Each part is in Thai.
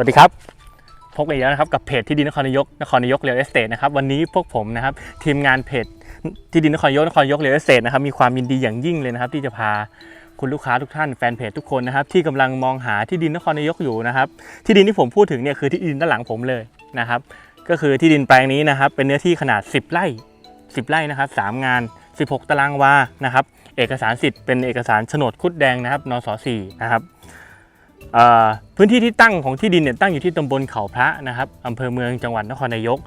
สวัสดีครับพบกันอีกแล้วนะครับกับเพจที่ดินนครนายกนครนายกเรียลเอสเตทนะครับวันนี้พวกผมนะครับทีมงานเพจที่ดินนครนายกนครนายกเรียลเอสเตทนะครับมีความยินดีอย่างยิ่งเลยนะครับ ที่จะพาคุณลูกค้าทุกท่านแฟนเพจทุกคนนะครับที่กำลังมองหาที่ดินนครนายกอยู่นะครับที่ดินที่ผมพูดถึงเนี่ยคือที่ดินด้านหลังผมเลยนะครับก็คือที่ดินแปลงนี้นะครับเป็นเนื้อที่ขนาด 10 ไร่ 10 ไร่นะครับสามงาน 16 ตารางวานะครับเอกสารสิทธิ์เป็นเอกสารโฉนดคุดแดงนะครับนส 4 นะครับ พื้นที่ที่ตั้งของที่ดินเนี่ยตั้งอยู่ที่ตำบลเขาพระนะครับอำเภอเมืองจังหวัดนครนายก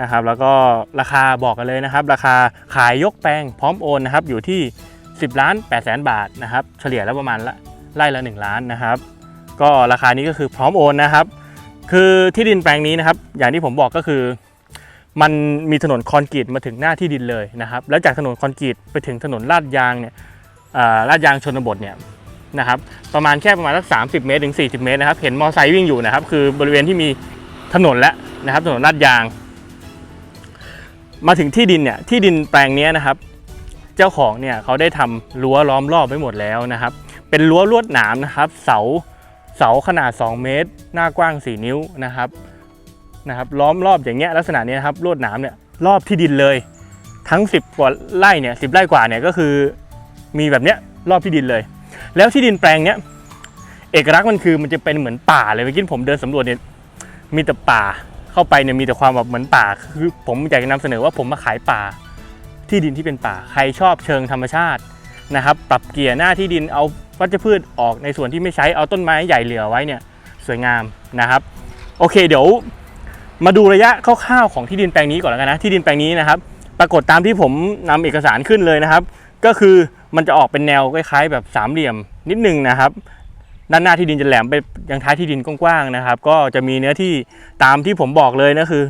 นะครับ แล้วก็ราคาบอกกันเลยนะครับ ราคาขายยกแปลงพร้อมโอนนะครับอยู่ที่ 10ล้าน8แสนบาทนะครับเฉลี่ยแล้วประมาณละไร่ละ 1 ล้านนะครับ ก็ราคานี้ก็คือพร้อมโอนนะครับ คือที่ดินแปลงนี้นะครับ อย่างที่ผมบอกก็คือ มันมีถนนคอนกรีตมาถึงหน้าที่ดินเลยนะครับ แล้วจากถนนคอนกรีตไปถึงถนนลาดยางเนี่ยลาดยางชนบทเนี่ย นะครับประมาณแค่ประมาณสัก 30 เมตรถึง 40 เมตรนะครับเห็นมอไซค์วิ่งอยู่นะครับ คือบริเวณที่มีถนนแล้วนะครับถนนลาดยาง มาถึงที่ดินเนี่ยที่ดินแปลงนี้นะครับ เจ้าของเนี่ยเขาได้ทำรั้วล้อมรอบไว้หมดแล้วนะครับ เป็นรั้วลวดหนามนะครับ เสาเสาขนาด 2 เมตร หน้ากว้าง 4 นิ้วนะครับนะครับล้อมรอบอย่างเงี้ยลักษณะนี้นะครับลวดหนามเนี่ยรอบที่ดินเลยทั้ง 10กว่าไร่เนี่ยสิไร่กว่าเนี่ยก็คือมีแบบเนี้ยรอบที่ดินเลย แล้วที่ดินแปลงเนี้ยเอกลักษณ์มันคือมันจะเป็นเหมือนป่าเลยเมื่อกี้ผมเดินสำรวจเนี่ยมีแต่ป่าเข้าไปเนี่ยมีแต่ความแบบเหมือนป่า คือผมอยากจะนำเสนอว่าผมมาขายป่าที่ดินที่เป็นป่า ใครชอบเชิงธรรมชาตินะครับปรับเกียร์หน้าที่ดินเอาวัชพืชออกในส่วนที่ไม่ใช้เอาต้นไม้ใหญ่เหลือไว้เนี่ยสวยงามนะครับ โอเคเดี๋ยวมาดูระยะคร่าวๆของที่ดินแปลงนี้ก่อนแล้วกันนะที่ดินแปลงนี้นะครับ ปรากฏตามที่ผมนำเอกสารขึ้นเลยนะครับ ก็คือ มันจะออกเป็นแนวคล้ายๆแบบสามเหลี่ยมนิดนึงนะครับ ด้านหน้าที่ดินจะแหลมไปยังท้ายที่ดินกว้างๆนะครับ ก็จะมีเนื้อที่ตามที่ผมบอกเลยนะคือ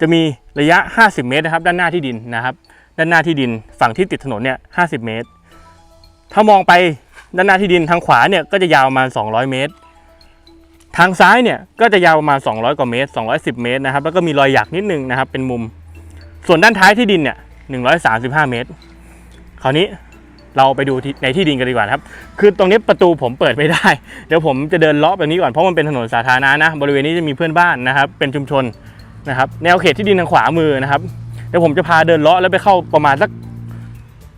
จะมีระยะ 50 เมตรนะครับ ด้านหน้าที่ดินนะครับ ด้านหน้าที่ดินฝั่งที่ติดถนนเนี่ย50เมตร ถ้ามองไปด้านหน้าที่ดินทางขวาเนี่ยก็จะยาวประมาณ 200 เมตร ทางซ้ายเนี่ยก็จะยาวประมาณ 200 กว่าเมตร 210 เมตรนะครับ แล้วก็มีรอยหยักนิดนึงนะครับ เป็นมุม ส่วนด้านท้ายที่ดินเนี่ย135 เมตร คราวนี้ เราไปดูในที่ดินกันดีกว่าครับ คือตรงนี้ประตูผมเปิดไม่ได้ เดี๋ยวผมจะเดินเลาะแบบนี้ก่อนเพราะมันเป็นถนนสาธารณะนะ บริเวณนี้จะมีเพื่อนบ้านนะครับ เป็นชุมชนนะครับแนวเขตที่ดินทางขวามือนะครับเดี๋ยวผมจะพาเดินเลาะแล้วไปเข้าประมาณสัก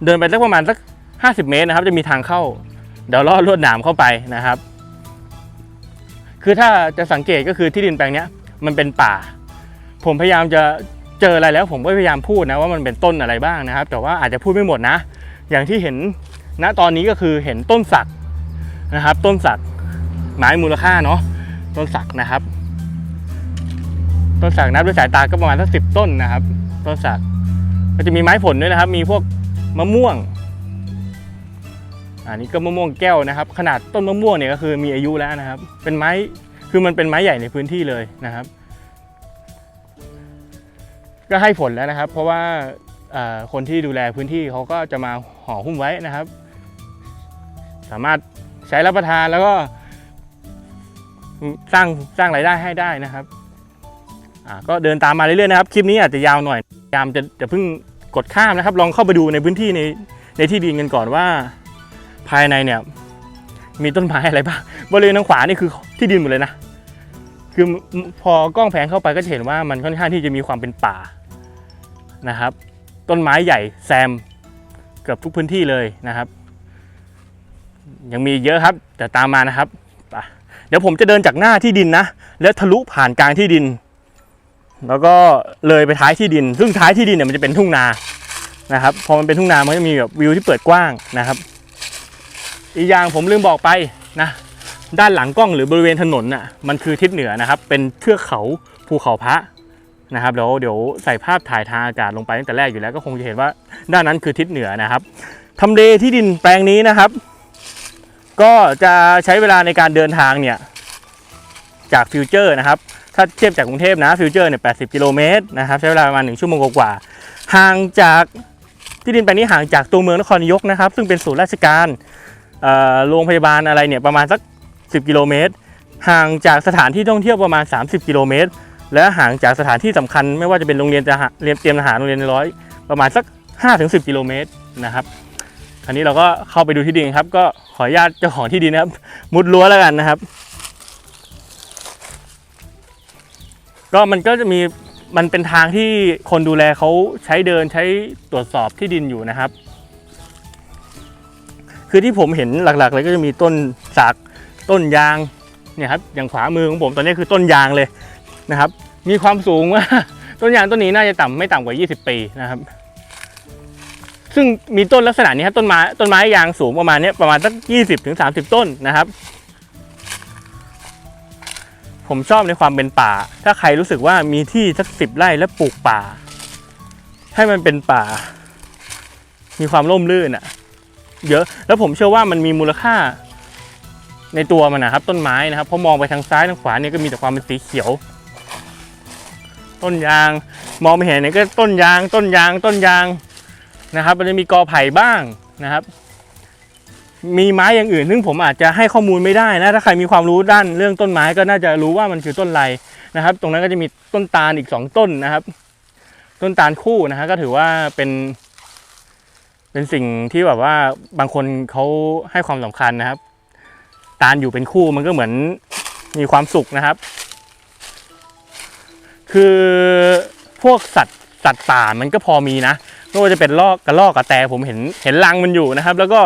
เดินไปสักประมาณสัก 50 เมตรนะครับ จะมีทางเข้า เดี๋ยวเลาะลวดหนามเข้าไปนะครับ คือถ้าจะสังเกตก็คือที่ดินแปลงนี้มันเป็นป่า ผมพยายามจะเจออะไรแล้ว ผมก็พยายามพูดนะว่ามันเป็นต้นอะไรบ้างนะครับ แต่ว่าอาจจะพูดไม่หมดนะ อย่างที่เห็นณตอนนี้ก็คือเห็นต้นสักนะครับ ต้นสักไม้มูลค่าเนาะต้นสักนะครับ ต้นสักนับด้วยสายตาก็ประมาณสักสิบต้นนะครับ ต้นสักก็จะมีไม้ผลด้วยนะครับ มีพวกมะม่วงอันนี้ก็มะม่วงแก้วนะครับ ขนาดต้นมะม่วงเนี่ยก็คือมีอายุแล้วนะครับ เป็นไม้คือมันเป็นไม้ใหญ่ในพื้นที่เลยนะครับ ก็ให้ผลแล้วนะครับ เพราะว่า คนที่ดูแลพื้นที่เขาก็จะมาห่อหุ้มไว้นะครับ สามารถใช้รับประทานแล้วก็สร้างสร้างรายได้ให้ได้นะครับก็เดินตามมาเรื่อยๆนะครับ คลิปนี้อาจจะยาวหน่อยพยายามจะจะเพิ่งกดข้ามนะครับ ลองเข้าไปดูในพื้นที่ในในที่ดินกันก่อนว่า ภายในเนี่ยมีต้นไม้อะไรบ้างบริเวณทางขวานี่คือที่ดินหมดเลยนะคือพอกล้องแผงเข้าไปก็จะเห็นว่ามันค่อนข้างที่จะมีความเป็นป่านะครับ ต้นไม้ใหญ่แซมเกือบทุกพื้นที่เลยนะครับ ยังมีเยอะครับ แต่ตามมานะครับเดี๋ยวผมจะเดินจากหน้าที่ดินนะ แล้วทะลุผ่านกลางที่ดิน แล้วก็เลยไปท้ายที่ดิน ซึ่งท้ายที่ดินเนี่ยมันจะเป็นทุ่งนานะครับ พอมันเป็นทุ่งนามันจะมีแบบวิวที่เปิดกว้างนะครับ อีกอย่างผมลืมบอกไปนะ ด้านหลังกล้องหรือบริเวณถนนน่ะมันคือทิศเหนือนะครับ เป็นเทือกเขาภูเขาพระ นะครับเดี๋ยวเดี๋ยวใส่ภาพถ่ายทางอากาศลงไปตั้งแต่แรกอยู่แล้วก็คงจะเห็นว่าด้านนั้นคือทิศเหนือนะครับทำเลที่ดินแปลงนี้นะครับ ก็จะใช้เวลาในการเดินทางเนี่ยจากฟิวเจอร์นะครับถ้าเทียบจากกรุงเทพนะฟิวเจอร์เนี่ย80กิโลเมตรนะครับใช้เวลาประมาณ1ชั่วโมงกว่าห่างจากที่ดินแปลงนี้ห่างจากตัวเมืองนครนายกนะครับ ซึ่งเป็นศูนย์ราชการโรงพยาบาลอะไรเนี่ยประมาณสัก 10 กิโลเมตรห่างจากสถานที่ท่องเที่ยวประมาณ 30 กิโลเมตร และห่างจากสถานที่สำคัญไม่ว่าจะเป็นโรงเรียนจะเรียนเตรียมทหารโรงเรียนในร้อยประมาณสัก 5-10 กิโลเมตรนะครับอันนี้เราก็เข้าไปดูที่ดินครับ ก็ขออนุญาตเจ้าของที่ดินนะครับ มุดรั้วแล้วกันนะครับ ก็มันก็จะมีมันเป็นทางที่คนดูแลเขาใช้เดินใช้ตรวจสอบที่ดินอยู่นะครับ คือที่ผมเห็นหลักๆเลยก็จะมีต้นสักต้นยางเนี่ยครับอย่างขวามือของผมตอนนี้คือต้นยางเลย นะครับ มีความสูงว่าต้นยางต้นนี้น่าจะต่ำไม่ต่ำกว่า 20 ปีนะครับ ซึ่งมีต้นลักษณะนี้ครับต้นไม้ต้นไม้ยางสูงประมาณนี้ประมาณสัก 20ถึง30 ต้นนะครับ ผมชอบในความเป็นป่า ถ้าใครรู้สึกว่ามีที่สักสิบไร่แล้วปลูกป่า ให้มันเป็นป่า มีความร่มรื่นอะเยอะแล้วผมเชื่อว่ามันมีมูลค่าในตัวมันนะครับ ต้นไม้นะครับพอมองไปทางซ้ายทางขวาเนี่ยก็มีแต่ความเป็นสีเขียว ต้นยาง มองไปเห็นไหนก็ต้นยาง ต้นยางต้นยางนะครับ มันจะมีกอไผ่บ้างนะครับ มีไม้อย่างอื่น ซึ่งผมอาจจะให้ข้อมูลไม่ได้นะ ถ้าใครมีความรู้ด้านเรื่องต้นไม้ก็น่าจะรู้ว่ามันคือต้นไรนะครับ ตรงนั้นก็จะมีต้นตาลอีกสองต้นนะครับ ต้นตาลคู่นะฮะก็ถือว่าเป็นเป็นสิ่งที่แบบว่าบางคนเขาให้ความสำคัญนะครับ ตาลอยู่เป็นคู่มันก็เหมือนมีความสุขนะครับ คือพวกสัตว์สัตว์ป่ามันก็พอมีนะไม่ว่าจะเป็นลอกกระลอกกระแตผมเห็นเห็นรังมันอยู่นะครับ แล้วก็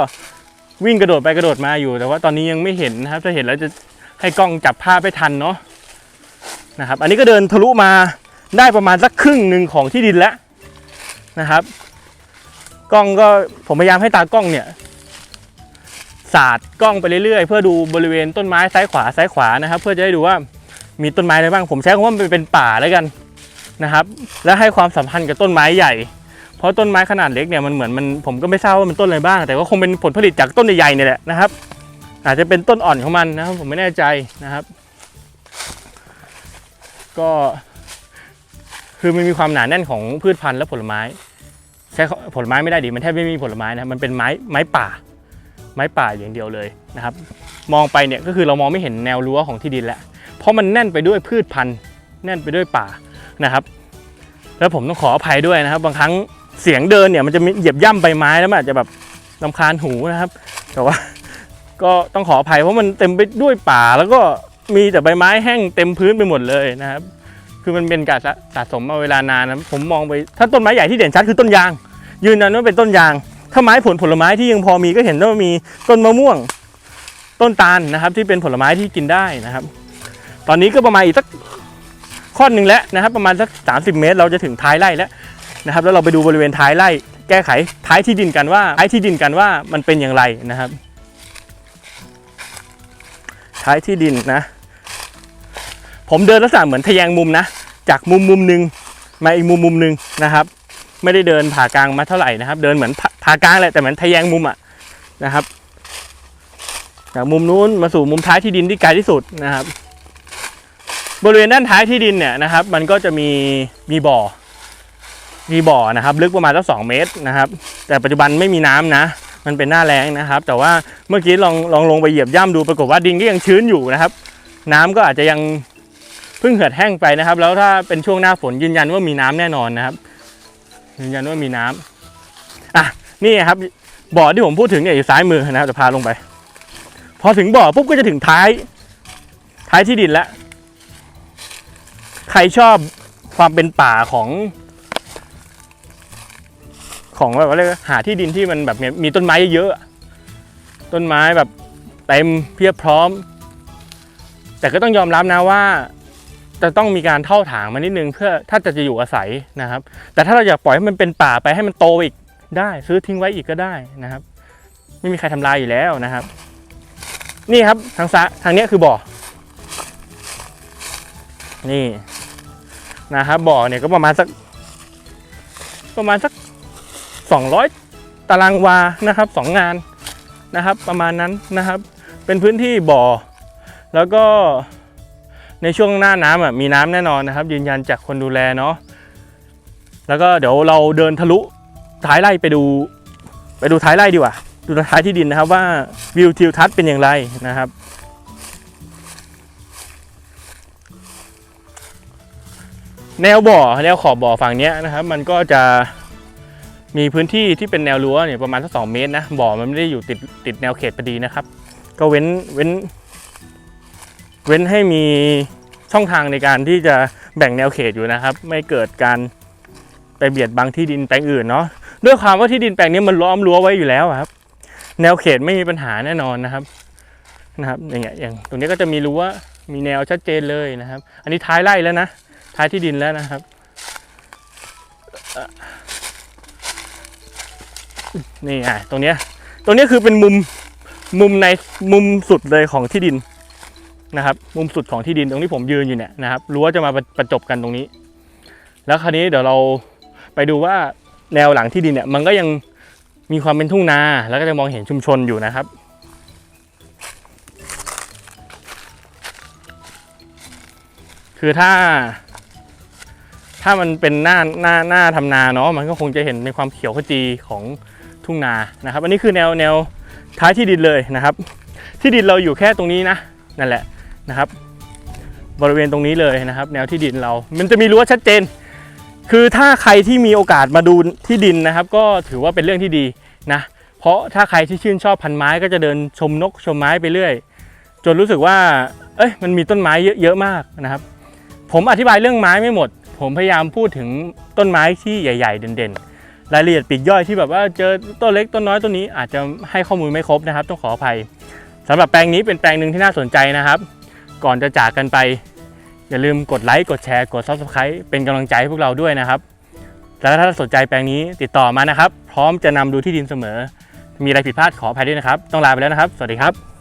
วิ่งกระโดดไปกระโดดมาอยู่ แต่ว่าตอนนี้ยังไม่เห็นนะครับ ถ้าเห็นแล้วจะให้กล้องจับภาพไปทันเนาะนะครับ อันนี้ก็เดินทะลุมาได้ประมาณสักครึ่งหนึ่งของที่ดินแล้วนะครับ กล้องก็ผมพยายามให้ตากล้องเนี่ยสาดกล้องไปเรื่อยๆ เพื่อดูบริเวณต้นไม้ซ้ายขวาซ้ายขวานะครับ เพื่อจะได้ดูว่า มีต้นไม้อะไรบ้าง ผมใช้คำว่ามันเป็นป่าแล้วกันนะครับ และให้ความสัมพันธ์กับต้นไม้ใหญ่ เพราะต้นไม้ขนาดเล็กเนี่ยมันเหมือนมันผมก็ไม่ทราบว่ามันต้นอะไรบ้าง แต่ก็คงเป็นผลผลิตจากต้นใหญ่ๆเนี่ยแหละนะครับ อาจจะเป็นต้นอ่อนของมันนะครับผมไม่แน่ใจนะครับ ก็คือมันมีความหนาแน่นของพืชพันธุ์และผลไม้ ใช้ผลไม้ไม่ได้ดิมันแทบไม่มีผลไม้นะมันเป็นไม้ไม้ป่า ไม้ป่าอย่างเดียวเลยนะครับ มองไปเนี่ยก็คือเรามองไม่เห็นแนวรั้วของที่ดินแล้ว เพราะมันแน่นไปด้วยพืชพันธุ์แน่นไปด้วยป่านะครับ แล้วผมต้องขออภัยด้วยนะครับ บางครั้งเสียงเดินเนี่ยมันจะมีเหยียบย่ำใบไม้แล้วมันอาจจะแบบลำคาญหูนะครับ แต่ว่าก็ต้องขออภัยเพราะมันเต็มไปด้วยป่า แล้วก็มีแต่ใบไม้แห้งเต็มพื้นไปหมดเลยนะครับ คือมันเป็นการสะสมมาเวลานานนะผมมองไปถ้าต้นไม้ใหญ่ที่เด่นชัดคือต้นยาง ยืนยันว่าเป็นต้นยาง ถ้าไม้ผลผลไม้ที่ยังพอมีก็เห็นว่ามีต้นมะม่วง ต้นตาลนะครับ ที่เป็นผลไม้ที่กินได้นะครับ ตอนนี้ก็ประมาณอีกสักข้อหนึ่งแล้วนะครับ ประมาณสัก 30 เมตร เราจะถึงท้ายไร่แล้วนะครับ แล้วเราไปดูบริเวณท้ายไร่ แก้ไขท้ายที่ดินกันว่าท้ายที่ดินกันว่ามันเป็นอย่างไรนะครับ ท้ายที่ดินนะ ผมเดินลักษณะเหมือนทะแยงมุมนะ จากมุมมุมหนึ่งมาอีกมุมมุมหนึ่งนะครับ ไม่ได้เดินผ่ากลางมาเท่าไหร่นะครับ เดินเหมือนผ่ากลางแหละแต่เหมือนทะแยงมุมอะนะครับจากมุมนู้นมาสู่มุมท้ายที่ดินที่ไกลที่สุดนะครับ บริเวณด้านท้ายที่ดินเนี่ยนะครับ มันก็จะมีมีบ่อ มีบ่อนะครับ ลึกประมาณสักสองเมตรนะครับ แต่ปัจจุบันไม่มีน้ำนะ มันเป็นหน้าแล้งนะครับ แต่ว่าเมื่อกี้ลองลองลงไปเหยียบย่ำดูปรากฏว่าดินก็ยังชื้นอยู่นะครับ น้ำก็อาจจะยังเพิ่งเหือดแห้งไปนะครับ แล้วถ้าเป็นช่วงหน้าฝนยืนยันว่ามีน้ำแน่นอนนะครับ ยืนยันว่ามีน้ำอะนี่ครับบ่อที่ผมพูดถึงเนี่ยอยู่ซ้ายมือนะครับจะพาลงไป พอถึงบ่อปุ๊บก็จะถึงท้าย ท้ายที่ดินแล้ว ใครชอบความเป็นป่าของ ของแบบว่าอะไรยกหาที่ดินที่มันแบบมีต้นไม้เยอะๆต้นไม้แบบเต็มเพียบพร้อม แต่ก็ต้องยอมรับนะว่า จะต้องมีการเท่าถางมานิดนึงเพื่อถ้าจะจะอยู่อาศัยนะครับ แต่ถ้าเราอยากปล่อยให้มันเป็นป่าไปให้มันโตอีกได้ซื้อทิ้งไว้อีกก็ได้นะครับ ไม่มีใครทำลายอยู่แล้วนะครับ นี่ครับทางซ้ายทางเนี้ยคือบ่อนี่ นะครับบ่อเนี่ยก็ประมาณสัก ประมาณสักสองร้อยตารางวานะครับสองงานนะครับ ประมาณนั้นนะครับ เป็นพื้นที่บ่อ แล้วก็ในช่วงหน้าน้ำอะมีน้ำแน่นอนนะครับ ยืนยันจากคนดูแลเนาะแล้วก็เดี๋ยวเราเดินทะลุท้ายไร่ไปดู ไปดูท้ายไร่ดีกว่า ดูท้ายที่ดินนะครับว่าวิวทิวทัศน์เป็นอย่างไรนะครับ แนวบ่อแนวขอบบ่อฝั่งนี้นะครับมันก็จะมีพื้นที่ที่เป็นแนวรั้วเนี่ยประมาณสักสองเมตรนะบ่อมันไม่ได้อยู่ติดติดแนวเขตพอดีนะครับ ก็เว้นเว้น เว้นให้มีช่องทางในการที่จะแบ่งแนวเขตอยู่นะครับ ไม่เกิดการไปเบียดบังที่ดินแปลงอื่นเนาะด้วยความว่าที่ดินแปลงนี้มันล้อมรั้วไว้อยู่แล้วครับ แนวเขตไม่มีปัญหาแน่นอนนะครับนะครับอย่างเงี้ยอย่างตรงนี้ก็จะมีรั้วมีแนวชัดเจนเลยนะครับ อันนี้ท้ายไร่แล้วนะ ท้ายที่ดินแล้วนะครับเอ่อนี่ไงตรงเนี้ย ตรงเนี้ยคือเป็นมุมมุมในมุมสุดเลยของที่ดินนะครับ มุมสุดของที่ดินตรงที่ผมยืนอยู่เนี่ยนะครับรั้วจะมาประประจบกันตรงนี้ แล้วคราวนี้เดี๋ยวเราไปดูว่าแนวหลังที่ดินเนี่ย มันก็ยังมีความเป็นทุ่งนา แล้วก็จะมองเห็นชุมชนอยู่นะครับคือถ้า ถ้ามันเป็นหน้าหน้าหน้าทำนาเนาะมันก็คงจะเห็นในความเขียวขจีของทุ่งนานะครับ อันนี้คือแนวแนวท้ายที่ดินเลยนะครับ ที่ดินเราอยู่แค่ตรงนี้นะนั่นแหละนะครับ บริเวณตรงนี้เลยนะครับ แนวที่ดินเรา มันจะมีรั้วชัดเจน คือถ้าใครที่มีโอกาสมาดูที่ดินนะครับ ก็ถือว่าเป็นเรื่องที่ดีนะเพราะถ้าใครที่ชื่นชอบพันไม้ก็จะเดินชมนกชมไม้ไปเรื่อย จนรู้สึกว่า เอ้ยมันมีต้นไม้เยอะเยอะมากนะครับ ผมอธิบายเรื่องไม้ไม่หมด ผมพยายามพูดถึงต้นไม้ที่ใหญ่ ๆ เด่นๆ รายละเอียดปีกย่อยที่แบบว่าเจอต้นเล็กต้นน้อยต้นนี้อาจจะให้ข้อมูลไม่ครบนะครับ ต้องขออภัยสำหรับแปลงนี้เป็นแปลงหนึ่งที่น่าสนใจนะครับ ก่อนจะจากกันไป อย่าลืมกดไลค์กดแชร์กด Subscribe เป็นกำลังใจให้พวกเราด้วยนะครับแล้วถ้าสนใจแปลงนี้ติดต่อมานะครับ พร้อมจะนำดูที่ดินเสมอ มีอะไรผิดพลาดขออภัยด้วยนะครับ ต้องลาไปแล้วนะครับ สวัสดีครับ